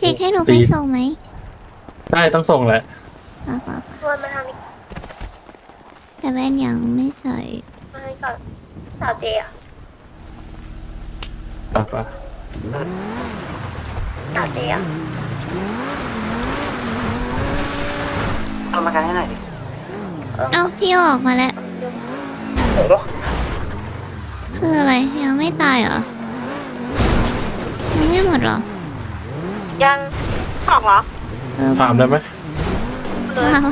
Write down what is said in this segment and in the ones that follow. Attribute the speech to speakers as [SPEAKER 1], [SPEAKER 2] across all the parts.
[SPEAKER 1] เจกให้หนูไปส่งไหม
[SPEAKER 2] ได้ต้องส่งแหละ
[SPEAKER 1] ป่าป่า
[SPEAKER 3] ชวนมาทางนี้
[SPEAKER 1] แต่แว่นยังไม่ใส่
[SPEAKER 3] มาให้ก่อนสาวเจอะ
[SPEAKER 2] ป่ะป่ะ
[SPEAKER 3] สาวเจอะ
[SPEAKER 4] เอามากันให้หน่อยดิ
[SPEAKER 1] เอ้าพี่ออกมาแล้ว คืออะไรยังไม่ตายเหรอ ยังไม่หมดเหรอ
[SPEAKER 3] ยังออกเหรอ
[SPEAKER 1] เออ
[SPEAKER 2] ถามได้ไหม
[SPEAKER 1] ว้าว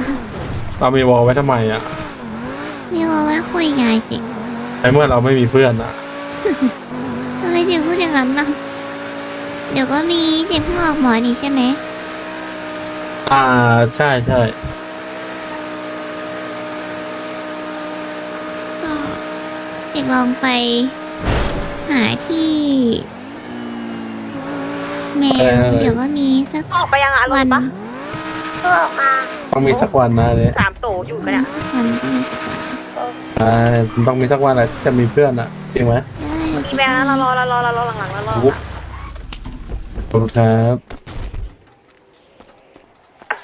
[SPEAKER 2] เรามีวอลไว้ทำไมอะ
[SPEAKER 1] นี่ว่าว่าคุยง่ายจริง
[SPEAKER 2] ในเมื่อเราไม่มีเพื่อนอะ
[SPEAKER 1] ทำไมถึงพูดอย่างนั้นนะเดี๋ยวก็มีเจ็บเพิ่งออกหมอนี่ใช่ไหม
[SPEAKER 2] อ่าใช่ใช่
[SPEAKER 1] ก็เด็กลองไป หาที่ แมวเดี๋ยวก็มีสัก
[SPEAKER 3] ออกไปยังอะร
[SPEAKER 1] วั
[SPEAKER 3] ถ
[SPEAKER 1] น
[SPEAKER 3] ปะเออออกมา
[SPEAKER 2] ต้องมีสักวันนะเนี่ย
[SPEAKER 3] สามโตอยู่กันเนี่ย
[SPEAKER 1] สักวันก็มีสักวัน
[SPEAKER 2] อ่าต้องมีสักวันแหละจะมีเพื่อนอะจริงไหม
[SPEAKER 1] ได้
[SPEAKER 3] มีแบงค์เรารอเรารอเรารอหลังๆเรารอ
[SPEAKER 2] ปุ๊บขอบคุณครับ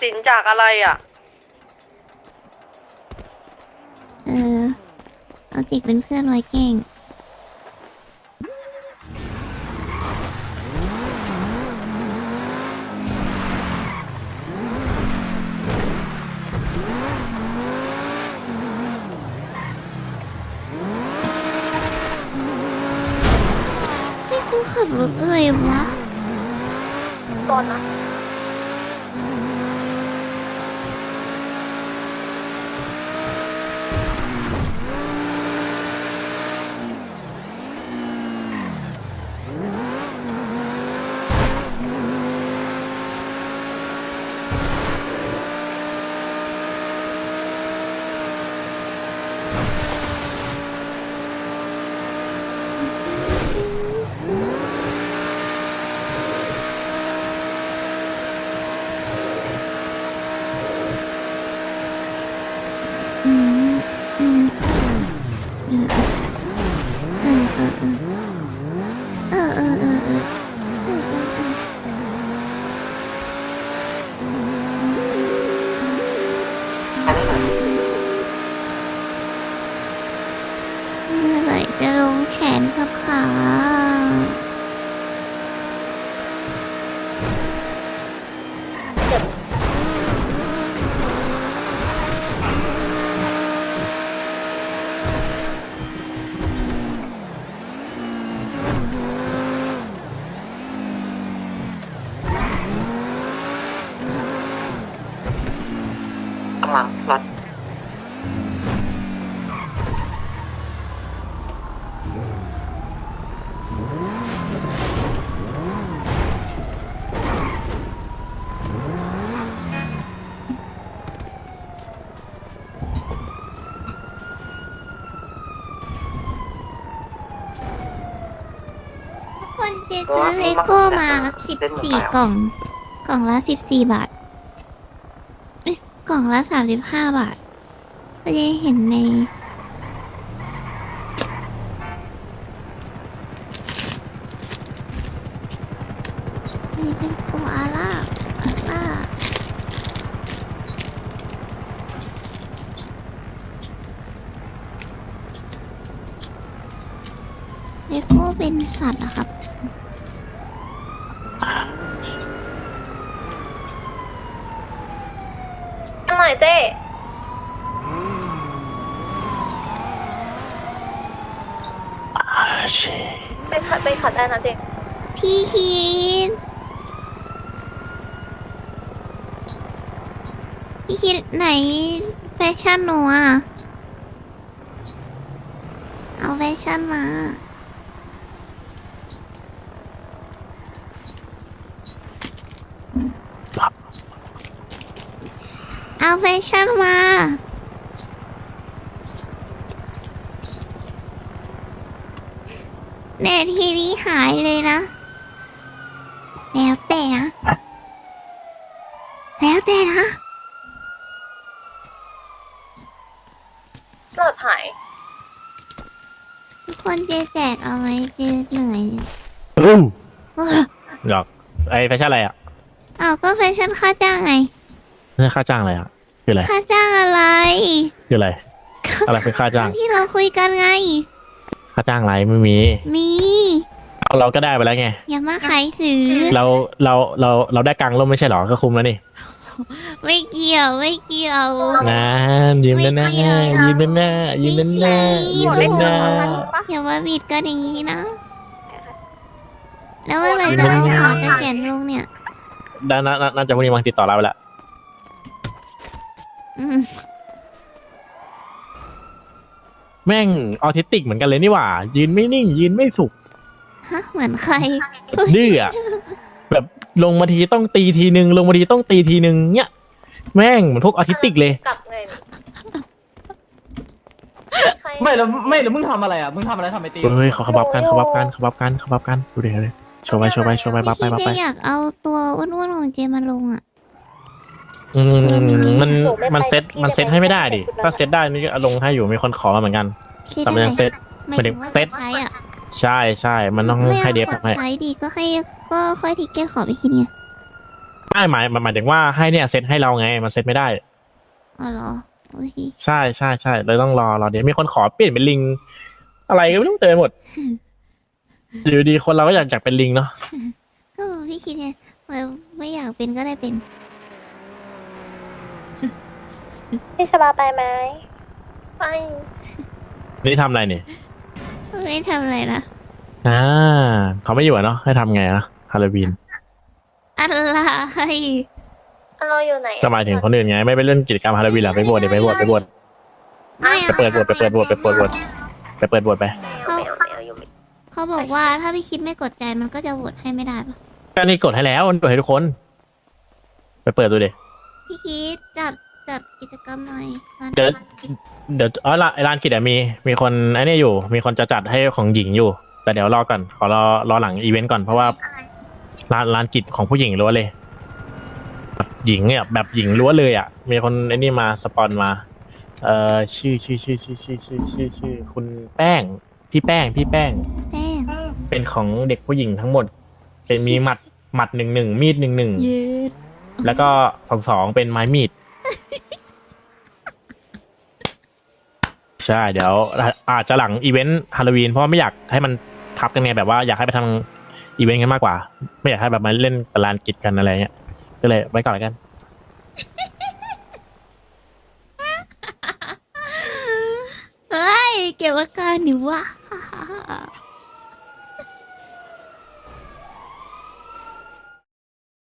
[SPEAKER 3] สินจากอะไรอะ
[SPEAKER 1] เออเอาจิกเป็นเพื่อนไว้เก่ง นี่กู ขับรถอะไรวะ
[SPEAKER 3] ตอนนั้
[SPEAKER 4] น
[SPEAKER 1] คนเจซื้อเลโก้มาสิบสี่กล่อง กล่องละสิบสี่บาทเอ้ยกล่องละสามสิบห้าบาทก็จะเห็นใน อันนี้เป็นโออาร่าอาร่าเลโก้เป็นสัตว์อะครับ
[SPEAKER 3] ยังหน่อยเจ้
[SPEAKER 2] อาเช
[SPEAKER 3] ไปขัดไปขัดได้นะเจ้
[SPEAKER 1] พี่คิดพี่คิดไหนแฟชั่นหนูอะ เอาแฟชั่นมาเอาแฟชั่นมาเน็ตทีนี้หายเลยนะ แล้วแต่นะ แล้วแต่นะ
[SPEAKER 3] เลิศหาย
[SPEAKER 1] ทุกคนเจแจกเอาไหมเจเหนื่อย
[SPEAKER 5] อืม
[SPEAKER 1] ว้า
[SPEAKER 5] หยอกไอ้แฟชั่นอะไรอะ
[SPEAKER 1] อ้าวก็แฟชั่นค่าจ้างไง
[SPEAKER 5] นี่ค่าจ้างอะไรอะคืออะไร
[SPEAKER 1] ค่าจ้างอะไร
[SPEAKER 5] คืออะไร อะไรคือค่าจ้าง
[SPEAKER 1] ที่เราคุยกันไง
[SPEAKER 5] ค่าจ้างอะไรไม่มี
[SPEAKER 1] มี
[SPEAKER 5] เอาเราก็ได้ไปแล้วไง
[SPEAKER 1] อย่ามาขายสือ
[SPEAKER 5] เราเราเราเราได้กลางร่มไม่ใช่หรอก็คุ้มแล้วนี่
[SPEAKER 1] ไม่เกี่ยวไม่เกี่ยว
[SPEAKER 5] นะยิ้มแน่แน่
[SPEAKER 1] ไม่เกี่ยว
[SPEAKER 5] ยิ้มแน่แน่ยิ้มแน่แน่ยิ้ม
[SPEAKER 3] ได้
[SPEAKER 5] แน่
[SPEAKER 3] เงิน
[SPEAKER 5] แน่
[SPEAKER 3] ประมาณนี้ปะ
[SPEAKER 1] อย่ามาบิดกันอย่างนี้นะ แล้วเมื่อไหร่จะเอาขอจะเขียนลงเนี่ย
[SPEAKER 5] ด้านน่าน่าน่าจะพรุ่งนี้มังติดต่อเราไปแล้ว
[SPEAKER 1] อืม
[SPEAKER 5] แม่งออทิสติกเหมือนกันเลยนี่หว่า ยืนไม่นิ่ง ยืนไม่สุก
[SPEAKER 1] ฮะเหมือนใคร
[SPEAKER 5] ดื้ออะแบบลงมาทีต้องตีทีนึง ลงมาทีต้องตีทีนึงเนี่ยแม่งเหมือนพวกออทิสติกเลย
[SPEAKER 3] กลับไงเนี่ยใคร
[SPEAKER 6] ไม่แล้วไม่แล้วมึงทำอะไรอะ มึงทำอะไรทำไมตี
[SPEAKER 5] เฮ้ยเขาขบับกันขบับกันขบับกันขบับกันดูดิเลยโชว์ไปโชว์ไปโชว์ไปบับไปบับ
[SPEAKER 1] พี่
[SPEAKER 5] ไป
[SPEAKER 1] จะอยากเอาตัวอ้วนๆของเจมาลงอะ
[SPEAKER 5] อืมมันมันเซ็ตมันเซ็ตให้ไม่ได้ดิถ้าเซ็ตได้นี่ก็ลงให้อยู่มีคนขอมาเหมือนกัน
[SPEAKER 1] คิด
[SPEAKER 5] แต่
[SPEAKER 1] อะ
[SPEAKER 5] มัน
[SPEAKER 1] ไร
[SPEAKER 5] ยังเซ็ต
[SPEAKER 1] หมายถึงว่า
[SPEAKER 5] เซ็ต
[SPEAKER 1] กดใช้อะ
[SPEAKER 5] ใช่ใช่มันต้อง
[SPEAKER 1] ไม่
[SPEAKER 5] ให้
[SPEAKER 1] เอา
[SPEAKER 5] เดฟ
[SPEAKER 1] กด
[SPEAKER 5] ให้
[SPEAKER 1] ใช้ดีก็ให้ก็ค่อยทิกเก็ตขอไปทีเนี่ย
[SPEAKER 5] ไม่หมายหมายถึงว่าให้เนี่ยเซ็ตให้เราไง มันเซ็ตไม่ได้
[SPEAKER 1] อ๋อเหรอโอเค
[SPEAKER 5] ใช่ใช่ใช่เลยต้องรอรอเดี๋ยวมีคนขอเปลี่ยนเป็นลิง อะไรก็ไม่รู้เต็มไปหมด อยู่ดีคนเราก็อยากอยากเป็นลิงเนาะ
[SPEAKER 1] ก็พี่คิดไงว่าไม่อยากเป็นก็ได้เป็น
[SPEAKER 3] พี่ชบาไปไหมไป
[SPEAKER 5] นี่ทำอะไรนี่
[SPEAKER 1] ไม่ทำอะไรนะ
[SPEAKER 5] อ่าเขาไม่อยู่อะเนาะให้ทำไงนะฮาโลวีน
[SPEAKER 1] อะไร
[SPEAKER 3] เราอยู่ไหน
[SPEAKER 5] ก็หมายถึงคนอื่นไง ไม่ไปเล่นกิจกรรมฮาโลวีนหรอไปบวชเดี๋ยวไปบวชไปบวช
[SPEAKER 1] ไม่
[SPEAKER 5] ไป
[SPEAKER 1] อะ
[SPEAKER 5] เปิดบวชไปเปิดบวชไปเปิดบวชไปเปิดบวชไป
[SPEAKER 3] ไม่เอาไม่เอาอยู่ไม่
[SPEAKER 1] เขาบอกว่าถ้าพี่คิดไม่กดใจมันก็จะโหวตให้ไม่ได้ปะ
[SPEAKER 5] ก็นี่กดให้แล้วกดให้ทุกคน ไปเปิดดูดิ
[SPEAKER 1] พี่คิด จัดจัดกิจกรรมหน่อยร้าน
[SPEAKER 5] เดี๋ยวเดี๋ยวอ๋อละไอ้ร้านกิจอะมี มีคนไอ้นี่อยู่ มีคนจะจัดให้ของหญิงอยู่ แต่เดี๋ยวรอก่อน ขอรอรอหลังอีเวนต์ก่อน เพราะว่าร้านร้านกิจของผู้หญิงล้วนเลยแบบหญิงเนี่ยแบบหญิงล้วนเลยอะ มีคนไอ้นี่มาสปอนมา เอ่อชื่อชื่อชื่อชื่อชื่อชื่อชื่อชื่อคุณแป้ง พี่แป้ง พี่แป้ง
[SPEAKER 1] แป้ง
[SPEAKER 5] เป็นของเด็กผู้หญิงทั้งหมด เป็นมีหมัดหมัดหนึ่งหนึ่งมีดหนึ่งหนึ่ง
[SPEAKER 1] เย็ด
[SPEAKER 5] แล้วก็สองสองเป็นไม้มีด ใช่เดี๋ยวอาจจะหลังอีเวนต์ฮาโลวีนเพราะไม่อยากให้มันทับกันไงแบบว่าอยากให้ไปทำอีเวนต์กันมากกว่า ไม่อยากให้แบบมาเล่นตารางกิจกันอะไรเงี้ยก็เลยไว้ก่อนแล้วกัน
[SPEAKER 1] เฮ้ยเก็บอาการหนิวะ